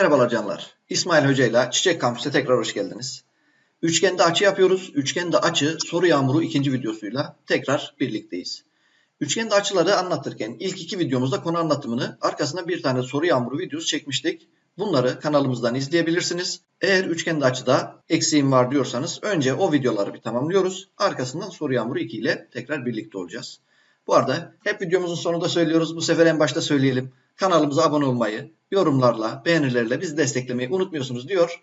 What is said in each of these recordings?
Merhabalar canlar. İsmail Hoca ile Çiçek Kampüs'e tekrar hoş geldiniz. Üçgende açı yapıyoruz. Üçgende açı soru yağmuru ikinci videosuyla tekrar birlikteyiz. Üçgende açıları anlatırken ilk iki videomuzda konu anlatımını arkasına bir tane soru yağmuru videosu çekmiştik. Bunları kanalımızdan izleyebilirsiniz. Eğer üçgende açıda eksiğim var diyorsanız önce o videoları bir tamamlıyoruz. Arkasından soru yağmuru 2 ile tekrar birlikte olacağız. Bu arada hep videomuzun sonunda söylüyoruz. Bu sefer en başta söyleyelim. Kanalımıza abone olmayı, yorumlarla, beğenilerle bizi desteklemeyi unutmuyorsunuz diyor.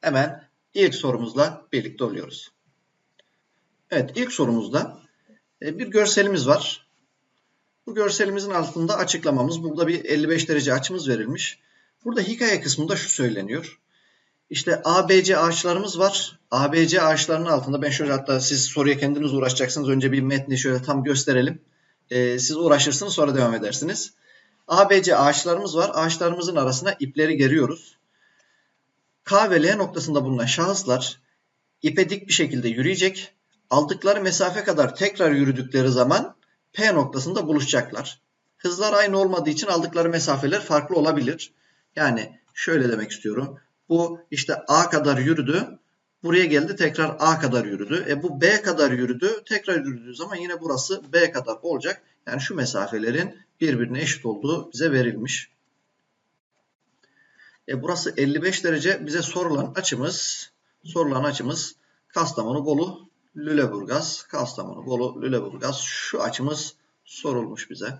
Hemen ilk sorumuzla birlikte oluyoruz. Evet ilk sorumuzda e, bir görselimiz var. Bu görselimizin altında açıklamamız. Burada bir 55 derece açımız verilmiş. Burada hikaye kısmında şu söyleniyor. İşte ABC ağaçlarımız var. ABC ağaçlarının altında ben şöyle hatta siz soruya kendiniz uğraşacaksınız. Önce bir metni şöyle tam gösterelim. Ee, siz uğraşırsınız sonra devam edersiniz. ABC ağaçlarımız var. Ağaçlarımızın arasına ipleri geriyoruz. K ve L noktasında bulunan şahıslar ipe dik bir şekilde yürüyecek. Aldıkları mesafe kadar tekrar yürüdükleri zaman P noktasında buluşacaklar. Hızlar aynı olmadığı için aldıkları mesafeler farklı olabilir. Yani şöyle demek istiyorum. Bu işte A kadar yürüdü. Buraya geldi tekrar A kadar yürüdü. E bu B kadar yürüdü. Tekrar yürüdüğü zaman yine burası B kadar olacak. Yani şu mesafelerin birbirine eşit olduğu bize verilmiş. E burası 55 derece bize sorulan açımız sorulan açımız Kastamonu Bolu Lüleburgaz Kastamonu Bolu Lüleburgaz şu açımız sorulmuş bize.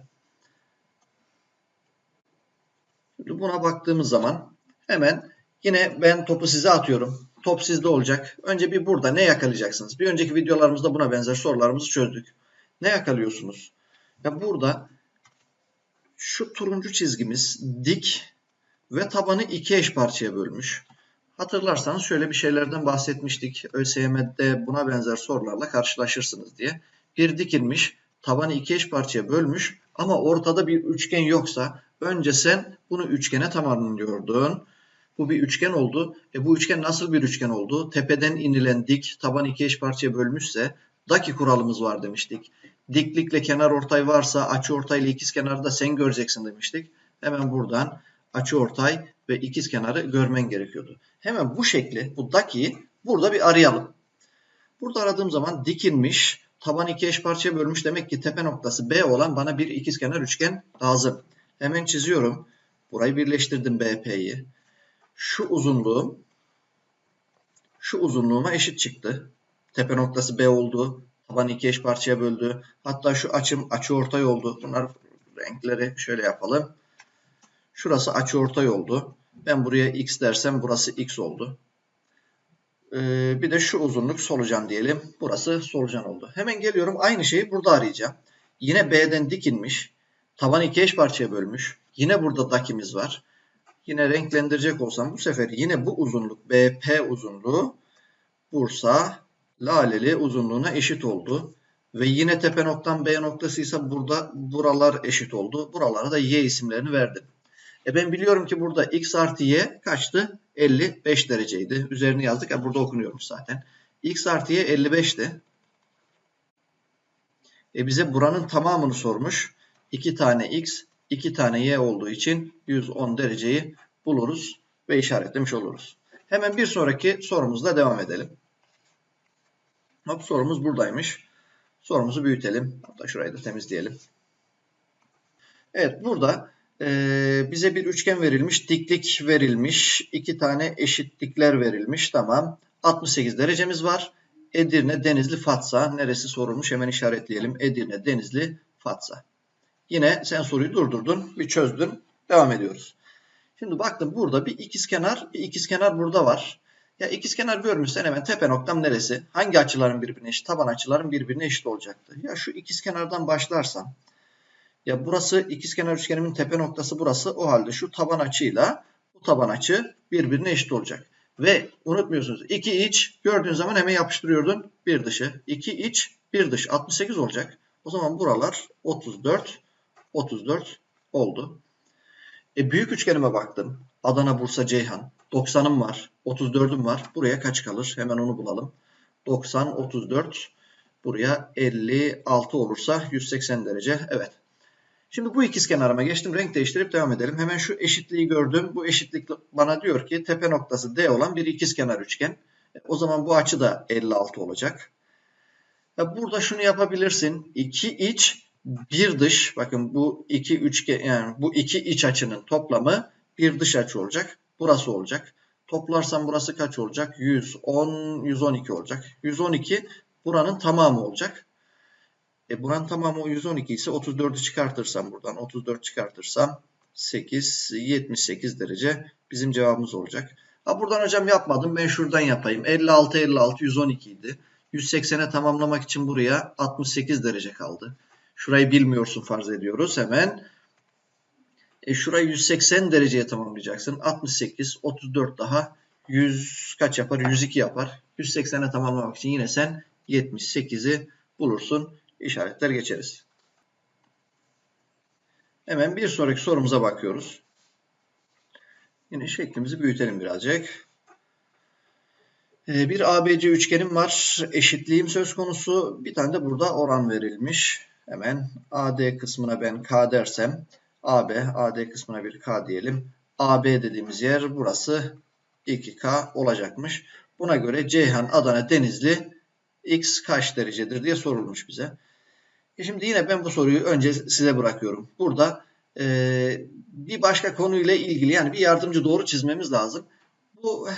Şimdi buna baktığımız zaman hemen yine ben topu size atıyorum. Top sizde olacak. Önce bir burada ne yakalayacaksınız? Bir önceki videolarımızda buna benzer sorularımızı çözdük. Ne yakalıyorsunuz? Ya burada şu turuncu çizgimiz dik ve tabanı iki eş parçaya bölmüş. Hatırlarsanız şöyle bir şeylerden bahsetmiştik. ÖSYM'de buna benzer sorularla karşılaşırsınız diye. Bir dikilmiş, tabanı iki eş parçaya bölmüş ama ortada bir üçgen yoksa önce sen bunu üçgene tamamlıyordun. Bu bir üçgen oldu. E bu üçgen nasıl bir üçgen oldu? Tepeden inilen dik, taban iki eş parçaya bölmüşse daki kuralımız var demiştik. Diklikle kenar ortay varsa açı ortay ikiz kenarı da sen göreceksin demiştik. Hemen buradan açı ortay ve ikiz kenarı görmen gerekiyordu. Hemen bu şekli, bu dakiyi burada bir arayalım. Burada aradığım zaman dikilmiş, taban iki eş parçaya bölmüş. Demek ki tepe noktası B olan bana bir ikizkenar üçgen lazım. Hemen çiziyorum. Burayı birleştirdim BP'yi. Şu uzunluğum şu uzunluğuma eşit çıktı. Tepe noktası B oldu. Taban iki eş parçaya böldü. Hatta şu açım açı ortay oldu. Bunlar renkleri şöyle yapalım. Şurası açı ortay oldu. Ben buraya x dersem burası x oldu. Ee, bir de şu uzunluk solucan diyelim. Burası solucan oldu. Hemen geliyorum aynı şeyi burada arayacağım. Yine B'den dikilmiş. Taban iki eş parçaya bölmüş. Yine burada dakimiz var. Yine renklendirecek olsam bu sefer yine bu uzunluk BP uzunluğu Bursa Laleli uzunluğuna eşit oldu. Ve yine tepe noktam B noktasıysa burada buralar eşit oldu. Buralara da Y isimlerini verdim. E ben biliyorum ki burada x artı y kaçtı? 55 dereceydi. Üzerini yazdık. E burada okunuyormuş zaten. x artı y 55'ti. E bize buranın tamamını sormuş. 2 tane x, 2 tane y olduğu için 110 dereceyi buluruz ve işaretlemiş oluruz. Hemen bir sonraki sorumuzla devam edelim. Hop, sorumuz buradaymış. Sorumuzu büyütelim. Hatta şurayı da temizleyelim. Evet burada e, bize bir üçgen verilmiş. Diklik verilmiş. iki tane eşitlikler verilmiş. Tamam. 68 derecemiz var. Edirne, Denizli, Fatsa. Neresi sorulmuş? Hemen işaretleyelim. Edirne, Denizli, Fatsa. Yine sen soruyu durdurdun. Bir çözdün. Devam ediyoruz. Şimdi baktım burada bir ikizkenar, bir ikizkenar burada var. Ya ikizkenar görmüşsen hemen tepe noktam neresi? Hangi açıların birbirine eşit? Taban açıların birbirine eşit olacaktı. Ya şu ikizkenardan başlarsam ya burası ikizkenar üçgenimin tepe noktası burası. O halde şu taban açıyla bu taban açı birbirine eşit olacak. Ve unutmuyorsunuz iki iç gördüğün zaman hemen yapıştırıyordun bir dışı. İki iç bir dış 68 olacak. O zaman buralar 34 34 oldu. E büyük üçgenime baktım. Adana, Bursa, Ceyhan. 90'ım var. 34'üm var. Buraya kaç kalır? Hemen onu bulalım. 90, 34. Buraya 56 olursa 180 derece. Evet. Şimdi bu ikizkenarıma geçtim. Renk değiştirip devam edelim. Hemen şu eşitliği gördüm. Bu eşitlik bana diyor ki tepe noktası D olan bir ikizkenar üçgen. O zaman bu açı da 56 olacak. Burada şunu yapabilirsin. İki iç, bir dış. Bakın bu iki üçgen yani bu iki iç açının toplamı bir dış açı olacak. Burası olacak. Toplarsam burası kaç olacak? 110, 112 olacak. 112 buranın tamamı olacak. E buranın tamamı 112 ise 34'ü çıkartırsam buradan 34 çıkartırsam 8, 78 derece bizim cevabımız olacak. Ha buradan hocam yapmadım. Ben şuradan yapayım. 56, 56, 112 idi. 180'e tamamlamak için buraya 68 derece kaldı. Şurayı bilmiyorsun farz ediyoruz. Hemen e şurayı 180 dereceye tamamlayacaksın. 68, 34 daha 100 kaç yapar? 102 yapar. 180'e tamamlamak için yine sen 78'i bulursun. İşaretler geçeriz. Hemen bir sonraki sorumuza bakıyoruz. Yine şeklimizi büyütelim birazcık. Ee, bir ABC üçgenim var. Eşitliğim söz konusu. Bir tane de burada oran verilmiş. Hemen AD kısmına ben K dersem AB, AD kısmına bir K diyelim. AB dediğimiz yer burası 2K olacakmış. Buna göre Ceyhan, Adana, Denizli X kaç derecedir diye sorulmuş bize. E şimdi yine ben bu soruyu önce size bırakıyorum. Burada e, bir başka konuyla ilgili yani bir yardımcı doğru çizmemiz lazım. Bu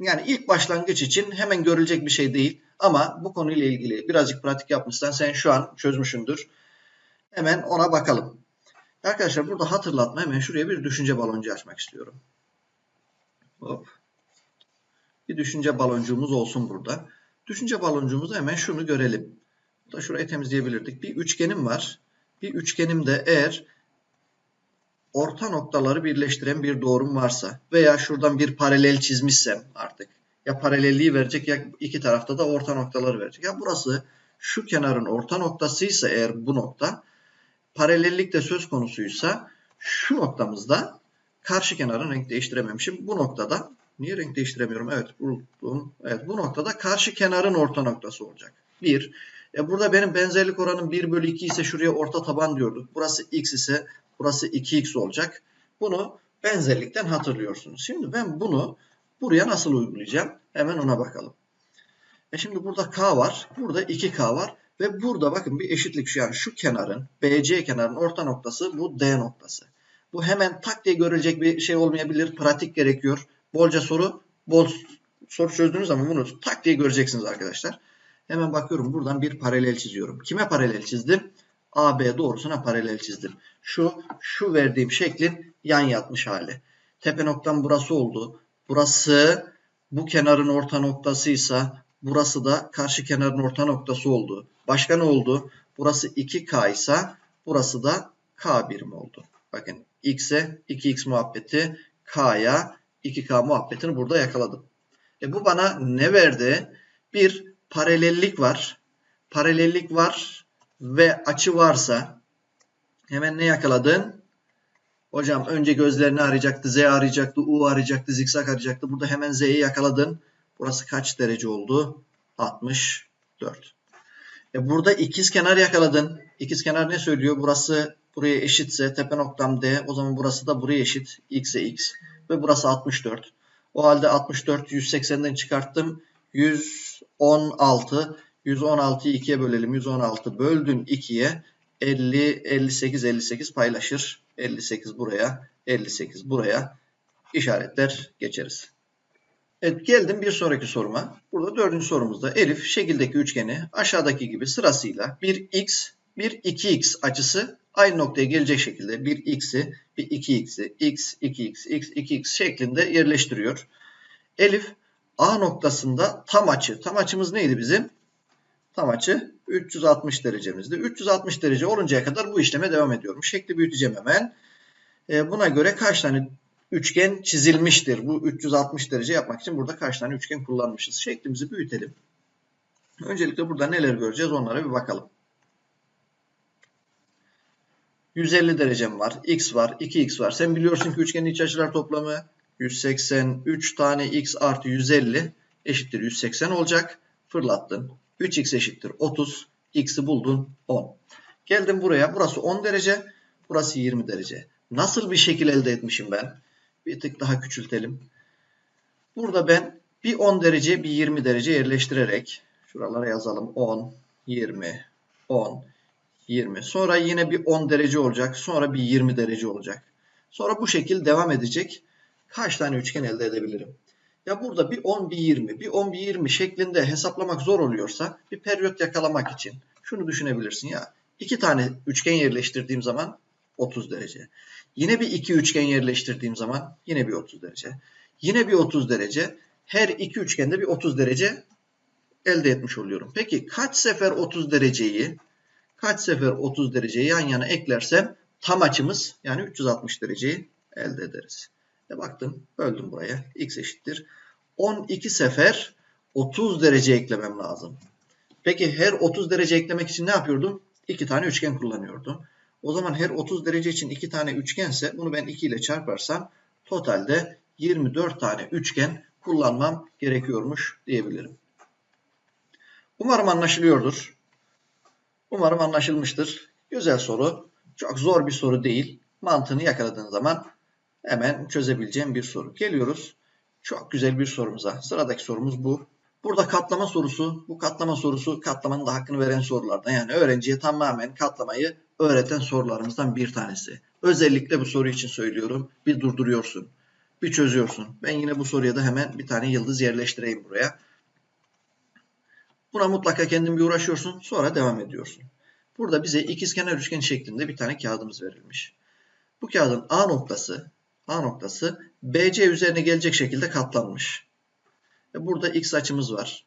yani ilk başlangıç için hemen görülecek bir şey değil. Ama bu konuyla ilgili birazcık pratik yapmışsan sen şu an çözmüşsündür. Hemen ona bakalım. Arkadaşlar burada hatırlatma hemen şuraya bir düşünce baloncu açmak istiyorum. Hop. Bir düşünce baloncuğumuz olsun burada. Düşünce baloncuğumuzda hemen şunu görelim. Da şurayı temizleyebilirdik. Bir üçgenim var. Bir üçgenimde eğer orta noktaları birleştiren bir doğrum varsa veya şuradan bir paralel çizmişsem artık ya paralelliği verecek ya iki tarafta da orta noktaları verecek. Ya burası şu kenarın orta noktasıysa eğer bu nokta paralellik de söz konusuysa şu noktamızda karşı kenarın renk değiştirememişim. Bu noktada niye renk değiştiremiyorum? Evet, buldum. Evet, bu noktada karşı kenarın orta noktası olacak. Bir. E burada benim benzerlik oranım 1 bölü 2 ise şuraya orta taban diyorduk. Burası x ise burası 2x olacak. Bunu benzerlikten hatırlıyorsunuz. Şimdi ben bunu buraya nasıl uygulayacağım? Hemen ona bakalım. E şimdi burada k var. Burada 2k var. Ve burada bakın bir eşitlik şu yani şu kenarın BC kenarın orta noktası bu D noktası. Bu hemen tak diye görülecek bir şey olmayabilir. Pratik gerekiyor. Bolca soru, bol soru çözdüğünüz zaman bunu tak diye göreceksiniz arkadaşlar. Hemen bakıyorum buradan bir paralel çiziyorum. Kime paralel çizdim? AB doğrusuna paralel çizdim. Şu, şu verdiğim şeklin yan yatmış hali. Tepe noktam burası oldu. Burası bu kenarın orta noktasıysa burası da karşı kenarın orta noktası oldu. Başka ne oldu? Burası 2K ise burası da K birim oldu. Bakın X'e 2X muhabbeti K'ya 2K muhabbetini burada yakaladım. E bu bana ne verdi? Bir paralellik var. Paralellik var ve açı varsa hemen ne yakaladın? Hocam önce gözlerini arayacaktı, Z arayacaktı, U arayacaktı, zikzak arayacaktı. Burada hemen Z'yi yakaladın. Burası kaç derece oldu? 64. E burada ikiz kenar yakaladın. İkiz kenar ne söylüyor? Burası buraya eşitse tepe noktam D. O zaman burası da buraya eşit. X'e X. Ve burası 64. O halde 64 180'den çıkarttım. 116. 116'yı 2'ye bölelim. 116 böldün 2'ye. 50, 58, 58 paylaşır. 58 buraya, 58 buraya. İşaretler geçeriz. Evet geldim bir sonraki soruma. Burada dördüncü sorumuzda Elif şekildeki üçgeni aşağıdaki gibi sırasıyla bir x, bir 2x açısı aynı noktaya gelecek şekilde bir x'i, bir 2x'i, x, 2x, x, 2x şeklinde yerleştiriyor. Elif A noktasında tam açı. Tam açımız neydi bizim? Tam açı 360 derecemizdi. 360 derece oluncaya kadar bu işleme devam ediyorum. Şekli büyüteceğim hemen. E, buna göre kaç tane üçgen çizilmiştir? Bu 360 derece yapmak için burada kaç tane üçgen kullanmışız? Şeklimizi büyütelim. Öncelikle burada neler göreceğiz onlara bir bakalım. 150 derecem var. X var. 2x var. Sen biliyorsun ki üçgenin iç açılar toplamı 183 tane x artı 150 eşittir 180 olacak. Fırlattın. 3x eşittir 30. X'i buldun 10. Geldim buraya. Burası 10 derece. Burası 20 derece. Nasıl bir şekil elde etmişim ben? Bir tık daha küçültelim. Burada ben bir 10 derece bir 20 derece yerleştirerek şuralara yazalım 10, 20, 10, 20. Sonra yine bir 10 derece olacak. Sonra bir 20 derece olacak. Sonra bu şekil devam edecek. Kaç tane üçgen elde edebilirim? Ya burada bir 10 bir 20, bir 10 bir 20 şeklinde hesaplamak zor oluyorsa bir periyot yakalamak için şunu düşünebilirsin ya. iki tane üçgen yerleştirdiğim zaman 30 derece. Yine bir iki üçgen yerleştirdiğim zaman yine bir 30 derece. Yine bir 30 derece. Her iki üçgende bir 30 derece elde etmiş oluyorum. Peki kaç sefer 30 dereceyi kaç sefer 30 dereceyi yan yana eklersem tam açımız yani 360 dereceyi elde ederiz. E baktım böldüm buraya. X eşittir. 12 sefer 30 derece eklemem lazım. Peki her 30 derece eklemek için ne yapıyordum? 2 tane üçgen kullanıyordum. O zaman her 30 derece için 2 tane üçgense bunu ben 2 ile çarparsam totalde 24 tane üçgen kullanmam gerekiyormuş diyebilirim. Umarım anlaşılıyordur. Umarım anlaşılmıştır. Güzel soru. Çok zor bir soru değil. Mantığını yakaladığın zaman hemen çözebileceğim bir soru. Geliyoruz. Çok güzel bir sorumuza. Sıradaki sorumuz bu. Burada katlama sorusu, bu katlama sorusu katlamanın da hakkını veren sorulardan. Yani öğrenciye tamamen katlamayı öğreten sorularımızdan bir tanesi. Özellikle bu soru için söylüyorum. Bir durduruyorsun. Bir çözüyorsun. Ben yine bu soruya da hemen bir tane yıldız yerleştireyim buraya. Buna mutlaka kendin bir uğraşıyorsun. Sonra devam ediyorsun. Burada bize ikizkenar üçgen şeklinde bir tane kağıdımız verilmiş. Bu kağıdın A noktası A noktası BC üzerine gelecek şekilde katlanmış. Ve burada x açımız var.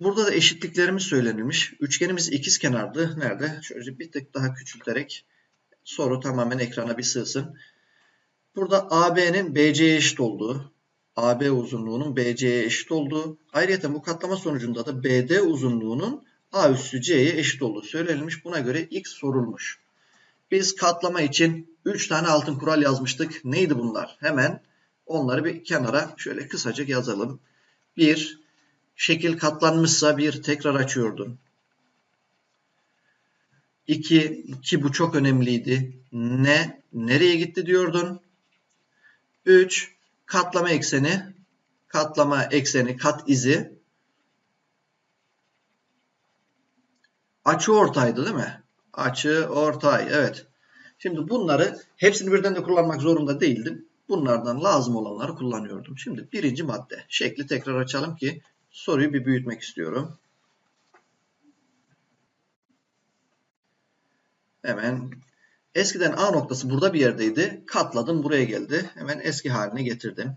Burada da eşitliklerimiz söylenilmiş. Üçgenimiz ikiz kenardı. Nerede? Şöyle bir tık daha küçülterek soru tamamen ekrana bir sığsın. Burada AB'nin BC'ye eşit olduğu, AB uzunluğunun BC'ye eşit olduğu, ayrıca bu katlama sonucunda da BD uzunluğunun A üssü C'ye eşit olduğu söylenilmiş. Buna göre X sorulmuş. Biz katlama için 3 tane altın kural yazmıştık. Neydi bunlar? Hemen onları bir kenara şöyle kısacık yazalım. 1. Şekil katlanmışsa bir tekrar açıyordun. 2. Ki bu çok önemliydi. Ne? Nereye gitti diyordun. 3. Katlama ekseni. Katlama ekseni kat izi. Açı ortaydı değil mi? Açı ortay. Evet. Şimdi bunları hepsini birden de kullanmak zorunda değildim. Bunlardan lazım olanları kullanıyordum. Şimdi birinci madde. Şekli tekrar açalım ki soruyu bir büyütmek istiyorum. Hemen eskiden A noktası burada bir yerdeydi. Katladım buraya geldi. Hemen eski haline getirdim.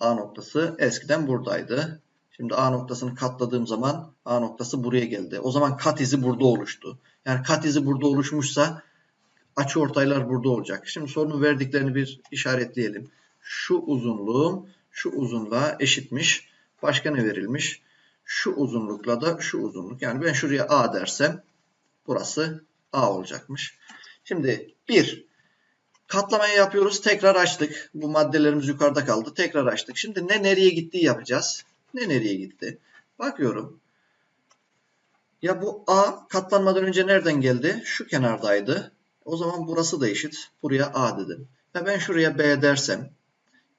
A noktası eskiden buradaydı. Şimdi A noktasını katladığım zaman A noktası buraya geldi. O zaman kat izi burada oluştu. Yani kat izi burada oluşmuşsa açı ortaylar burada olacak. Şimdi sorunun verdiklerini bir işaretleyelim. Şu uzunluğum şu uzunluğa eşitmiş. Başka ne verilmiş? Şu uzunlukla da şu uzunluk. Yani ben şuraya A dersem burası A olacakmış. Şimdi bir katlamayı yapıyoruz. Tekrar açtık. Bu maddelerimiz yukarıda kaldı. Tekrar açtık. Şimdi ne nereye gittiği yapacağız. Ne nereye gitti? Bakıyorum. Ya bu A katlanmadan önce nereden geldi? Şu kenardaydı. O zaman burası da eşit. Buraya A dedim. Ya ben şuraya B dersem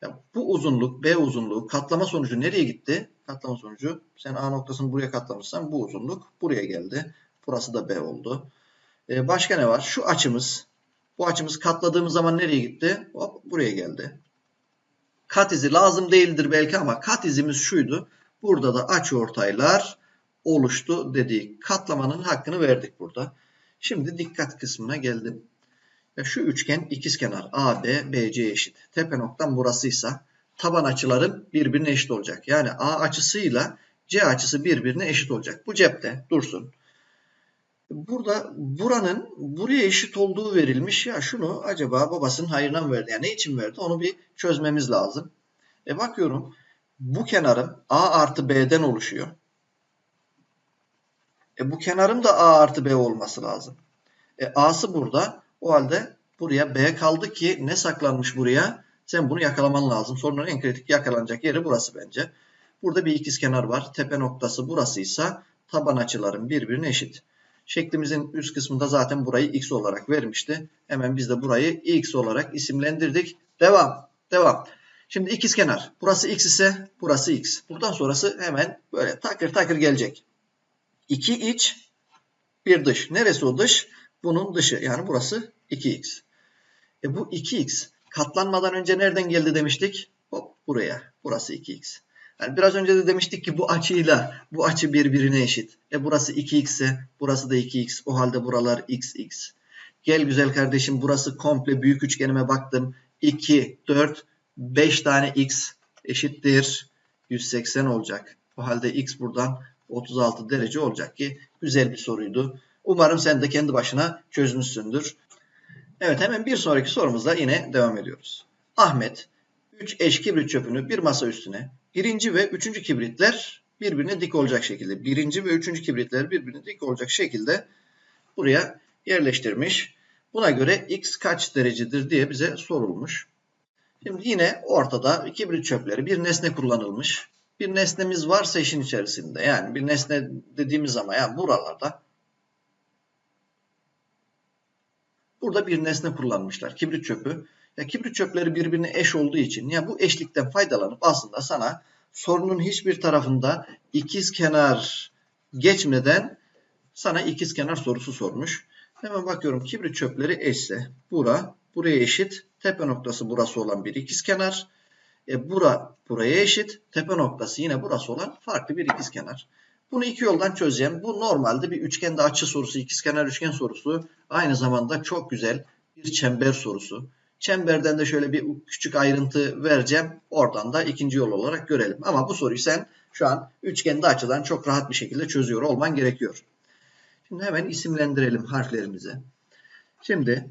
ya bu uzunluk B uzunluğu katlama sonucu nereye gitti? Katlama sonucu sen A noktasını buraya katlamışsan bu uzunluk buraya geldi. Burası da B oldu. Ee, başka ne var? Şu açımız. Bu açımız katladığımız zaman nereye gitti? Hop buraya geldi kat izi lazım değildir belki ama kat izimiz şuydu. Burada da açı ortaylar oluştu dedik. Katlamanın hakkını verdik burada. Şimdi dikkat kısmına geldim. Ya şu üçgen ikizkenar AB, BC eşit. Tepe noktam burasıysa taban açılarım birbirine eşit olacak. Yani A açısıyla C açısı birbirine eşit olacak. Bu cepte dursun. Burada buranın buraya eşit olduğu verilmiş. Ya şunu acaba babasının hayrına mı verdi? Yani ne için verdi? Onu bir çözmemiz lazım. E bakıyorum bu kenarım A artı B'den oluşuyor. E bu kenarım da A artı B olması lazım. E A'sı burada. O halde buraya B kaldı ki ne saklanmış buraya? Sen bunu yakalaman lazım. Sorunun en kritik yakalanacak yeri burası bence. Burada bir ikizkenar var. Tepe noktası burasıysa taban açıların birbirine eşit. Şeklimizin üst kısmında zaten burayı x olarak vermişti. Hemen biz de burayı x olarak isimlendirdik. Devam. Devam. Şimdi ikizkenar. Burası x ise burası x. Buradan sonrası hemen böyle takır takır gelecek. 2 iç, bir dış. Neresi o dış? Bunun dışı. Yani burası 2x. E bu 2x katlanmadan önce nereden geldi demiştik? Hop buraya. Burası 2x. Yani biraz önce de demiştik ki bu açıyla bu açı birbirine eşit. E burası 2x ise burası da 2x. O halde buralar x x. Gel güzel kardeşim burası komple büyük üçgenime baktım. 2, 4, 5 tane x eşittir 180 olacak. O halde x buradan 36 derece olacak ki güzel bir soruydu. Umarım sen de kendi başına çözmüşsündür. Evet hemen bir sonraki sorumuzla yine devam ediyoruz. Ahmet 3 eş kibrit çöpünü bir masa üstüne birinci ve üçüncü kibritler birbirine dik olacak şekilde birinci ve üçüncü kibritler birbirine dik olacak şekilde buraya yerleştirmiş. Buna göre x kaç derecedir diye bize sorulmuş. Şimdi yine ortada kibrit çöpleri bir nesne kullanılmış. Bir nesnemiz varsa işin içerisinde yani bir nesne dediğimiz zaman yani buralarda burada bir nesne kullanmışlar. Kibrit çöpü. Ya kibrit çöpleri birbirine eş olduğu için ya bu eşlikten faydalanıp aslında sana sorunun hiçbir tarafında ikiz kenar geçmeden sana ikiz kenar sorusu sormuş. Hemen bakıyorum kibrit çöpleri eşse bura buraya eşit tepe noktası burası olan bir ikizkenar. E, bura buraya eşit. Tepe noktası yine burası olan farklı bir ikizkenar. Bunu iki yoldan çözeceğim. Bu normalde bir üçgende açı sorusu, ikizkenar üçgen sorusu. Aynı zamanda çok güzel bir çember sorusu. Çemberden de şöyle bir küçük ayrıntı vereceğim. Oradan da ikinci yol olarak görelim. Ama bu soruyu sen şu an üçgende açıdan çok rahat bir şekilde çözüyor olman gerekiyor. Şimdi hemen isimlendirelim harflerimizi. Şimdi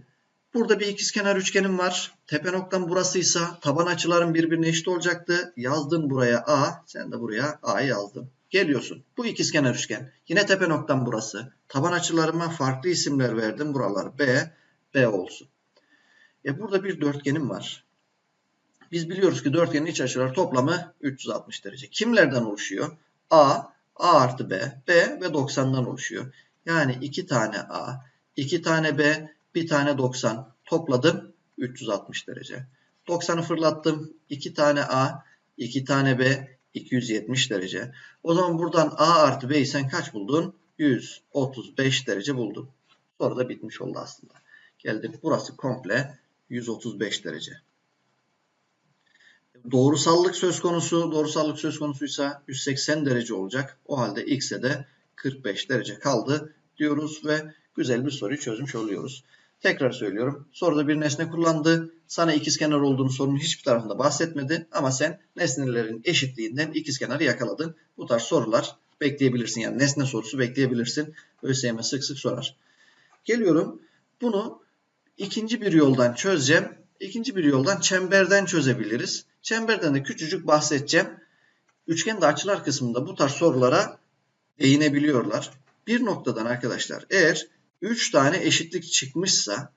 Burada bir ikizkenar üçgenim var. Tepe noktam burasıysa taban açıların birbirine eşit olacaktı. Yazdın buraya A. Sen de buraya A yazdın. Geliyorsun. Bu ikizkenar üçgen. Yine tepe noktam burası. Taban açılarıma farklı isimler verdim. Buralar B, B olsun. E burada bir dörtgenim var. Biz biliyoruz ki dörtgenin iç açıları toplamı 360 derece. Kimlerden oluşuyor? A, A artı B, B ve 90'dan oluşuyor. Yani 2 tane A, 2 tane B, bir tane 90 topladım 360 derece. 90'ı fırlattım. 2 tane A, 2 tane B 270 derece. O zaman buradan A artı B'yi sen kaç buldun? 135 derece buldun. Sonra da bitmiş oldu aslında. Geldik burası komple 135 derece. Doğrusallık söz konusu, doğrusallık söz konusuysa 180 derece olacak. O halde x'e de 45 derece kaldı diyoruz ve güzel bir soruyu çözmüş oluyoruz. Tekrar söylüyorum. Soruda bir nesne kullandı. Sana ikizkenar olduğunu sorunun hiçbir tarafında bahsetmedi. Ama sen nesnelerin eşitliğinden ikizkenarı yakaladın. Bu tarz sorular bekleyebilirsin. Yani nesne sorusu bekleyebilirsin. ÖSYM sık sık sorar. Geliyorum. Bunu ikinci bir yoldan çözeceğim. İkinci bir yoldan çemberden çözebiliriz. Çemberden de küçücük bahsedeceğim. Üçgen de açılar kısmında bu tarz sorulara değinebiliyorlar. Bir noktadan arkadaşlar eğer 3 tane eşitlik çıkmışsa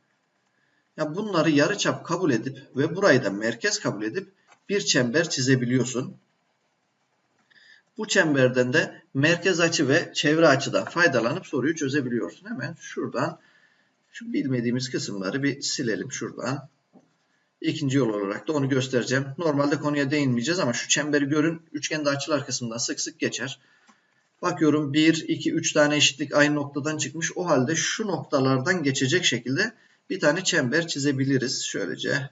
ya bunları yarıçap kabul edip ve burayı da merkez kabul edip bir çember çizebiliyorsun. Bu çemberden de merkez açı ve çevre açıdan faydalanıp soruyu çözebiliyorsun. Hemen şuradan şu bilmediğimiz kısımları bir silelim şuradan. İkinci yol olarak da onu göstereceğim. Normalde konuya değinmeyeceğiz ama şu çemberi görün. Üçgende açılar kısmından sık sık geçer. Bakıyorum 1, 2, 3 tane eşitlik aynı noktadan çıkmış. O halde şu noktalardan geçecek şekilde bir tane çember çizebiliriz. Şöylece.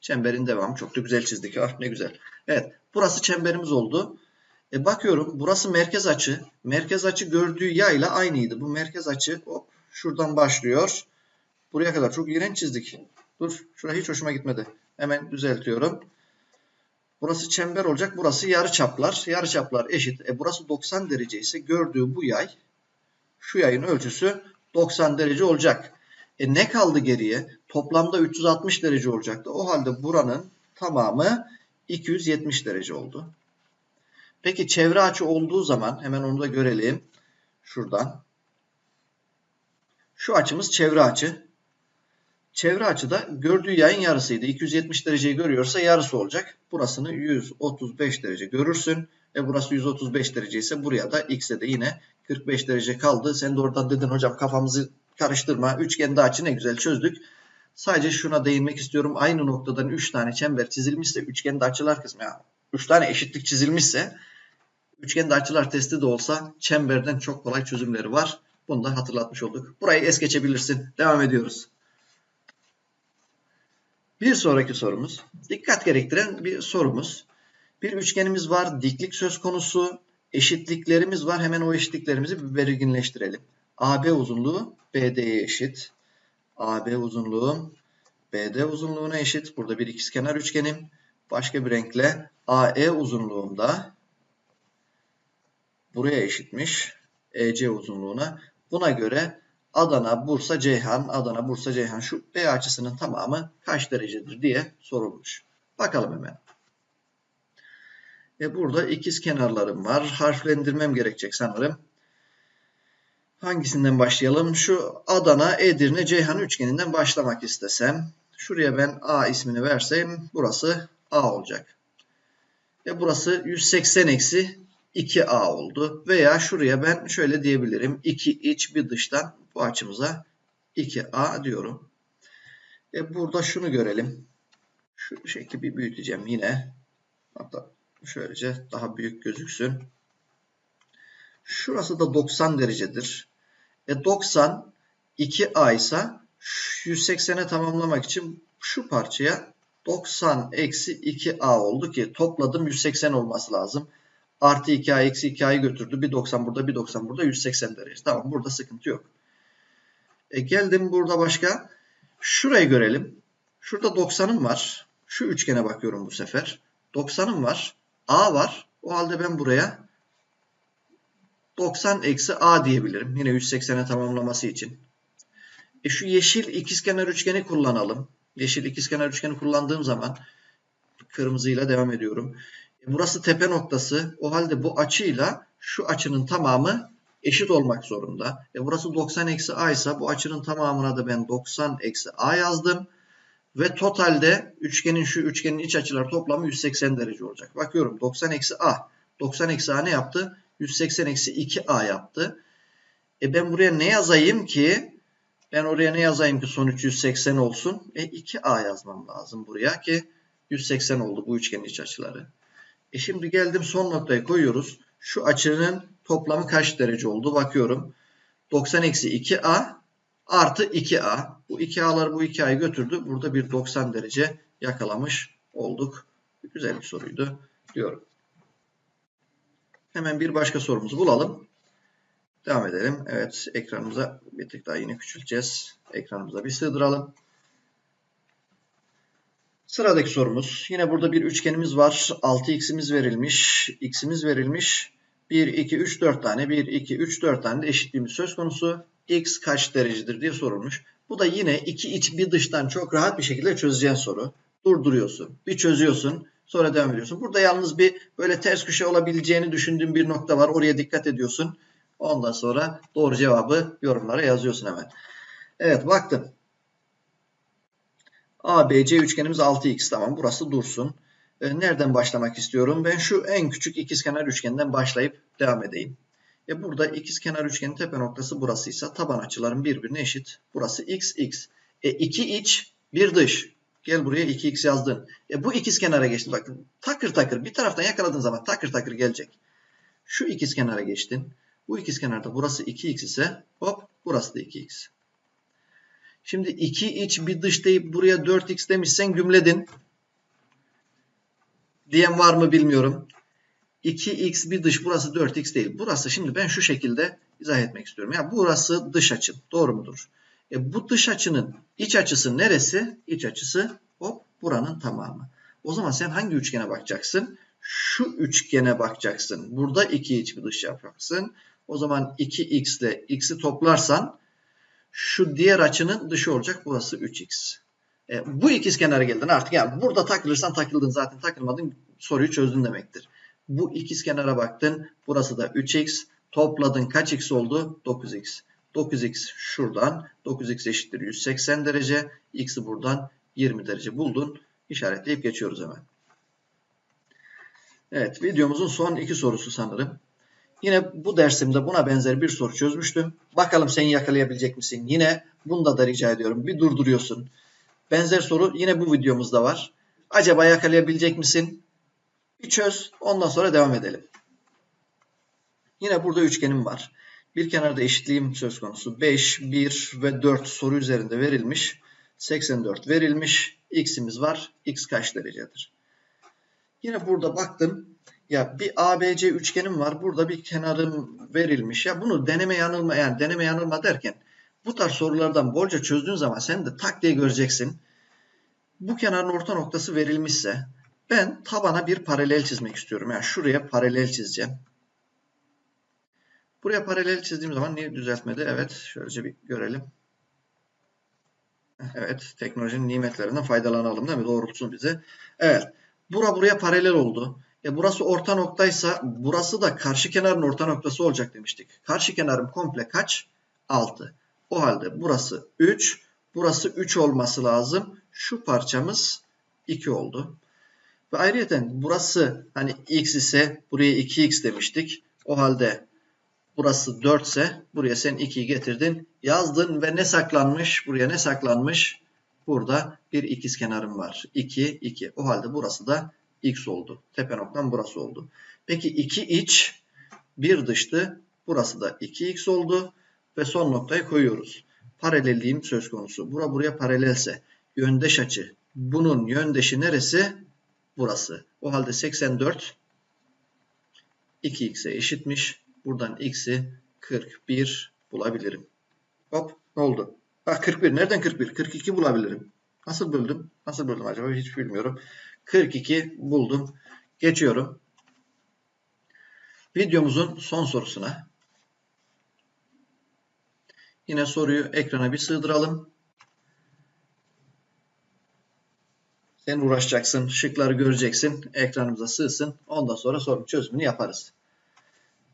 Çemberin devamı çok da güzel çizdik. Ah ne güzel. Evet burası çemberimiz oldu. E bakıyorum burası merkez açı. Merkez açı gördüğü yayla aynıydı. Bu merkez açı hop şuradan başlıyor. Buraya kadar çok iğrenç çizdik. Dur şuraya hiç hoşuma gitmedi. Hemen düzeltiyorum. Burası çember olacak. Burası yarı çaplar. Yarı çaplar eşit. E burası 90 derece ise gördüğü bu yay şu yayın ölçüsü 90 derece olacak. E ne kaldı geriye? Toplamda 360 derece olacaktı. O halde buranın tamamı 270 derece oldu. Peki çevre açı olduğu zaman hemen onu da görelim. Şuradan. Şu açımız çevre açı. Çevre açıda gördüğü yayın yarısıydı. 270 dereceyi görüyorsa yarısı olacak. Burasını 135 derece görürsün. Ve burası 135 derece ise buraya da x'e de yine 45 derece kaldı. Sen de oradan dedin hocam kafamızı karıştırma. Üçgende açı ne güzel çözdük. Sadece şuna değinmek istiyorum. Aynı noktadan 3 tane çember çizilmişse üçgende açılar kısmı ya 3 tane eşitlik çizilmişse üçgende açılar testi de olsa çemberden çok kolay çözümleri var. Bunu da hatırlatmış olduk. Burayı es geçebilirsin. Devam ediyoruz. Bir sonraki sorumuz. Dikkat gerektiren bir sorumuz. Bir üçgenimiz var. Diklik söz konusu. Eşitliklerimiz var. Hemen o eşitliklerimizi bir belirginleştirelim. AB uzunluğu BD'ye eşit. AB uzunluğum BD uzunluğuna eşit. Burada bir ikizkenar üçgenim. Başka bir renkle AE uzunluğumda buraya eşitmiş. EC uzunluğuna. Buna göre Adana, Bursa, Ceyhan, Adana, Bursa, Ceyhan şu B açısının tamamı kaç derecedir diye sorulmuş. Bakalım hemen. E burada ikiz kenarlarım var. Harflendirmem gerekecek sanırım. Hangisinden başlayalım? Şu Adana, Edirne, Ceyhan üçgeninden başlamak istesem. Şuraya ben A ismini versem burası A olacak. E burası 180 eksi 2A oldu. Veya şuraya ben şöyle diyebilirim. 2 iç bir dıştan bu açımıza 2A diyorum. E burada şunu görelim. Şu şekli bir büyüteceğim yine. Hatta şöylece daha büyük gözüksün. Şurası da 90 derecedir. E 90 2A ise 180'e tamamlamak için şu parçaya 90 eksi 2A oldu ki topladım 180 olması lazım. Artı 2A eksi 2A'yı götürdü. Bir 90 burada bir 90 burada 180 derece. Tamam burada sıkıntı yok. E geldim burada başka. Şurayı görelim. Şurada 90'ım var. Şu üçgene bakıyorum bu sefer. 90'ım var. A var. O halde ben buraya 90 eksi A diyebilirim. Yine 180'e tamamlaması için. E şu yeşil ikizkenar üçgeni kullanalım. Yeşil ikizkenar üçgeni kullandığım zaman kırmızıyla devam ediyorum. E burası tepe noktası. O halde bu açıyla şu açının tamamı eşit olmak zorunda. E burası 90 eksi A ise bu açının tamamına da ben 90 eksi A yazdım. Ve totalde üçgenin şu üçgenin iç açıları toplamı 180 derece olacak. Bakıyorum 90 eksi A. 90 eksi A ne yaptı? 180 eksi 2A yaptı. E ben buraya ne yazayım ki? Ben oraya ne yazayım ki sonuç 180 olsun? E 2A yazmam lazım buraya ki 180 oldu bu üçgenin iç açıları. E şimdi geldim son noktayı koyuyoruz. Şu açının toplamı kaç derece oldu? Bakıyorum. 90 eksi 2A artı 2A. Bu 2A'lar bu 2A'yı götürdü. Burada bir 90 derece yakalamış olduk. Güzel bir soruydu diyorum. Hemen bir başka sorumuzu bulalım. Devam edelim. Evet ekranımıza bir tık daha yine küçülteceğiz. Ekranımıza bir sığdıralım. Sıradaki sorumuz. Yine burada bir üçgenimiz var. 6x'imiz verilmiş. x'imiz verilmiş. 1, 2, 3, 4 tane. 1, 2, 3, 4 tane de eşitliğimiz söz konusu. x kaç derecedir diye sorulmuş. Bu da yine iki iç bir dıştan çok rahat bir şekilde çözeceğin soru. Durduruyorsun. Bir çözüyorsun. Sonra devam ediyorsun. Burada yalnız bir böyle ters köşe olabileceğini düşündüğün bir nokta var. Oraya dikkat ediyorsun. Ondan sonra doğru cevabı yorumlara yazıyorsun hemen. Evet baktım. ABC üçgenimiz 6x tamam burası dursun. E, nereden başlamak istiyorum? Ben şu en küçük ikizkenar üçgenden başlayıp devam edeyim. E burada ikizkenar üçgenin tepe noktası burasıysa taban açıların birbirine eşit. Burası x x. E iki iç bir dış. Gel buraya 2x yazdın. E bu ikizkenara geçti. Bakın takır takır bir taraftan yakaladığın zaman takır takır gelecek. Şu ikizkenara geçtin. Bu ikizkenarda burası 2x ise hop burası da 2x. Şimdi 2 iç bir dış deyip buraya 4x demişsen gümledin. Diyen var mı bilmiyorum. 2x bir dış burası 4x değil. Burası şimdi ben şu şekilde izah etmek istiyorum. Yani burası dış açın. Doğru mudur? E bu dış açının iç açısı neresi? İç açısı hop buranın tamamı. O zaman sen hangi üçgene bakacaksın? Şu üçgene bakacaksın. Burada 2 iç bir dış yapacaksın. O zaman 2x ile x'i toplarsan şu diğer açının dışı olacak. Burası 3x. E, bu ikizkenara geldin artık. Yani burada takılırsan takıldın zaten takılmadın soruyu çözdün demektir. Bu ikizkenara baktın. Burası da 3x. Topladın kaç x oldu? 9x. 9x şuradan 9x eşittir 180 derece. X'i buradan 20 derece buldun. İşaretleyip geçiyoruz hemen. Evet videomuzun son iki sorusu sanırım. Yine bu dersimde buna benzer bir soru çözmüştüm. Bakalım sen yakalayabilecek misin? Yine bunda da rica ediyorum. Bir durduruyorsun. Benzer soru yine bu videomuzda var. Acaba yakalayabilecek misin? Bir çöz. Ondan sonra devam edelim. Yine burada üçgenim var. Bir kenarda eşitliğim söz konusu. 5, 1 ve 4 soru üzerinde verilmiş. 84 verilmiş. X'imiz var. X kaç derecedir? Yine burada baktım. Ya bir ABC üçgenim var. Burada bir kenarım verilmiş. Ya bunu deneme yanılma yani deneme yanılma derken bu tarz sorulardan bolca çözdüğün zaman sen de tak diye göreceksin. Bu kenarın orta noktası verilmişse ben tabana bir paralel çizmek istiyorum. Yani şuraya paralel çizeceğim. Buraya paralel çizdiğim zaman niye düzeltmedi? Evet, şöylece bir görelim. Evet, teknolojinin nimetlerinden faydalanalım değil mi? Doğrultsun bize. Evet, bura buraya paralel oldu. E burası orta noktaysa burası da karşı kenarın orta noktası olacak demiştik. Karşı kenarım komple kaç? 6. O halde burası 3, burası 3 olması lazım. Şu parçamız 2 oldu. Ve ayrıca burası hani x ise buraya 2x demiştik. O halde burası 4 ise buraya sen 2'yi getirdin. Yazdın ve ne saklanmış? Buraya ne saklanmış? Burada bir ikiz kenarım var. 2, 2. O halde burası da x oldu. Tepe noktam burası oldu. Peki 2 iç, 1 dıştı. Burası da 2x oldu. Ve son noktayı koyuyoruz. Paralelliğim söz konusu. Bura buraya paralelse yöndeş açı. Bunun yöndeşi neresi? Burası. O halde 84 2x'e eşitmiş. Buradan x'i 41 bulabilirim. Hop ne oldu? Bak 41. Nereden 41? 42 bulabilirim. Nasıl buldum? Nasıl buldum acaba? Hiç bilmiyorum. 42 buldum. Geçiyorum. Videomuzun son sorusuna. Yine soruyu ekrana bir sığdıralım. Sen uğraşacaksın, şıkları göreceksin, ekranımıza sığsın. Ondan sonra sorun çözümünü yaparız.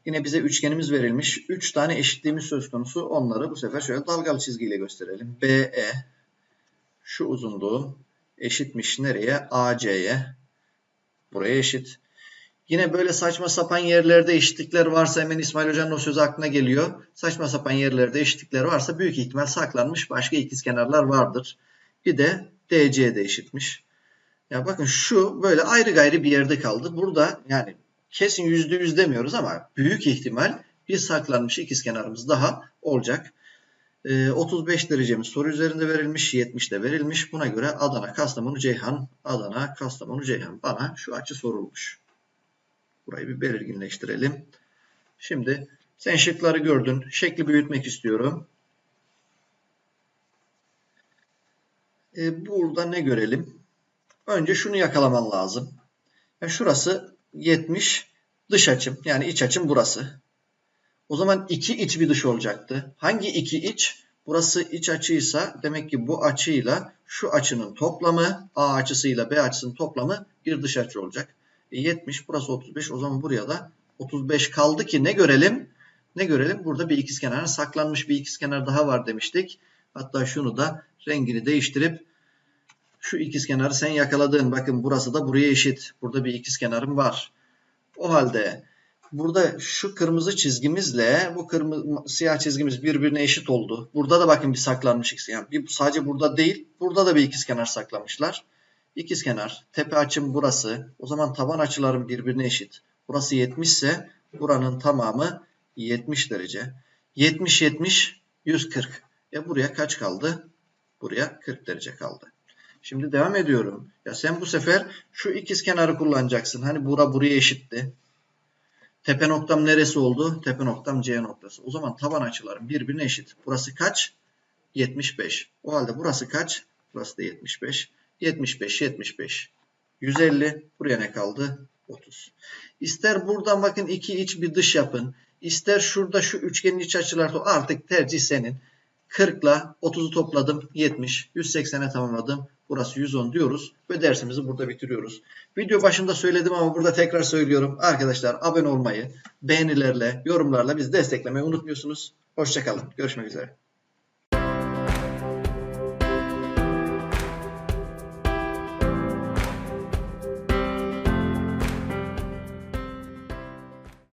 Yine bize üçgenimiz verilmiş. 3 tane eşitliğimiz söz konusu. Onları bu sefer şöyle dalgalı çizgiyle gösterelim. BE şu uzunluğu eşitmiş nereye? AC'ye. Buraya eşit. Yine böyle saçma sapan yerlerde eşitlikler varsa hemen İsmail Hoca'nın o sözü aklına geliyor. Saçma sapan yerlerde eşitlikler varsa büyük ihtimal saklanmış başka ikizkenarlar vardır. Bir de DC'de eşitmiş. Ya bakın şu böyle ayrı gayrı bir yerde kaldı. Burada yani kesin yüzde yüz demiyoruz ama büyük ihtimal bir saklanmış ikizkenarımız daha olacak. 35 ee, derecemiz soru üzerinde verilmiş. 70 de verilmiş. Buna göre Adana, Kastamonu, Ceyhan, Adana, Kastamonu, Ceyhan. Bana şu açı sorulmuş. Burayı bir belirginleştirelim. Şimdi sen şıkları gördün. Şekli büyütmek istiyorum. Ee, burada ne görelim? Önce şunu yakalaman lazım. Yani şurası 70 dış açım. Yani iç açım burası. O zaman iki iç bir dış olacaktı. Hangi iki iç? Burası iç açıysa demek ki bu açıyla şu açının toplamı A açısıyla B açısının toplamı bir dış açı olacak. E 70 burası 35 o zaman buraya da 35 kaldı ki ne görelim? Ne görelim? Burada bir ikizkenar saklanmış bir ikizkenar daha var demiştik. Hatta şunu da rengini değiştirip şu ikizkenarı sen yakaladın. Bakın burası da buraya eşit. Burada bir ikizkenarım var. O halde burada şu kırmızı çizgimizle bu kırmızı siyah çizgimiz birbirine eşit oldu. Burada da bakın bir saklanmış ikizkenar. Yani bir, sadece burada değil, burada da bir ikizkenar saklamışlar. İkizkenar, tepe açım burası. O zaman taban açılarım birbirine eşit. Burası 70 ise buranın tamamı 70 derece. 70 70 140. E buraya kaç kaldı? Buraya 40 derece kaldı. Şimdi devam ediyorum. Ya sen bu sefer şu ikiz kenarı kullanacaksın. Hani bura buraya eşitti. Tepe noktam neresi oldu? Tepe noktam C noktası. O zaman taban açılarım birbirine eşit. Burası kaç? 75. O halde burası kaç? Burası da 75. 75, 75. 150. Buraya ne kaldı? 30. İster buradan bakın iki iç bir dış yapın. İster şurada şu üçgenin iç açıları artık tercih senin. 40 ile 30'u topladım 70. 180'e tamamladım. Burası 110 diyoruz ve dersimizi burada bitiriyoruz. Video başında söyledim ama burada tekrar söylüyorum. Arkadaşlar abone olmayı, beğenilerle, yorumlarla bizi desteklemeyi unutmuyorsunuz. Hoşçakalın. Görüşmek üzere.